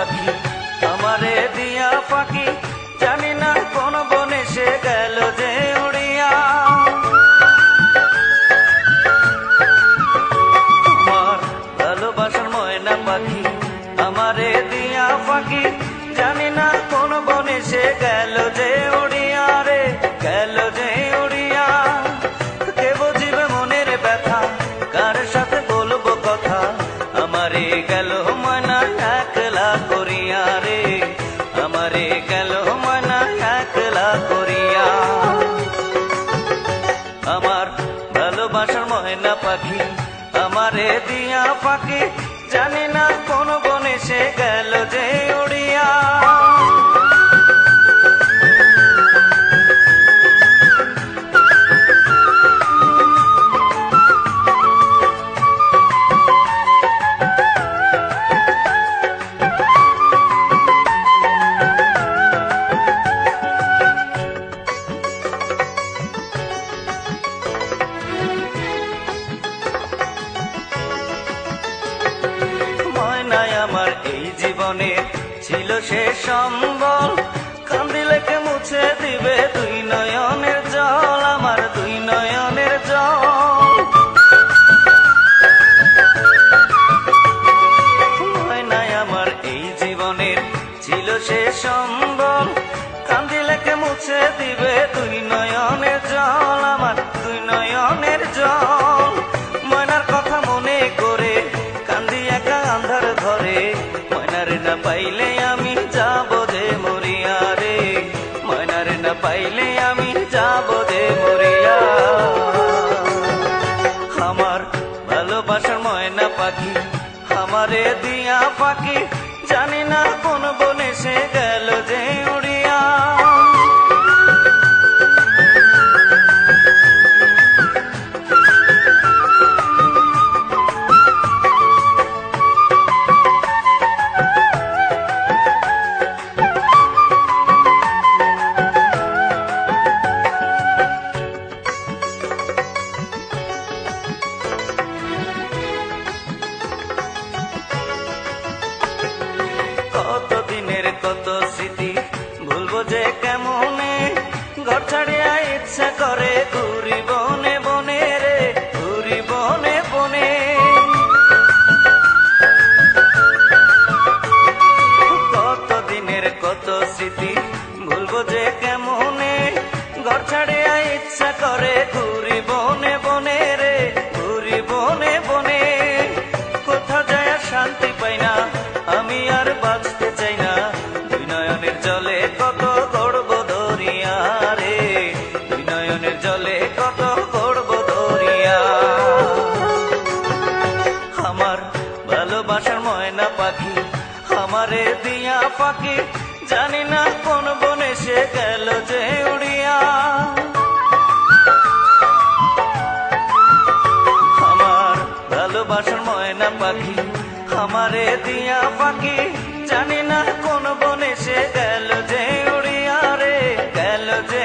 পাখি, আমারে দিয়া পাখি, জানি না কোন বনে সে গেল যে উড়িয়া। তোমার ভালোবাসার ময়না পাখি, আমারে দিয়া পাখি, জানি না কোন বনে সে গেল যে উড়িয়া। বাসার ময়না পাখি আমার দিয়া পাখি জানি না কোন গণেশে গেল যে উড়িয়া। জীবনে ছিল সে সম্বল। ময়না পাখি, আমারে দিয়া পাখি। জানি না কোন বনে সে গেল যে উড়িয়া। আমার ভালোবাসার ময়না পাখি, আমারে দিয়া পাখি। জানি না কোন বনে সে গেল যে উড়িয়া রে, গেল যে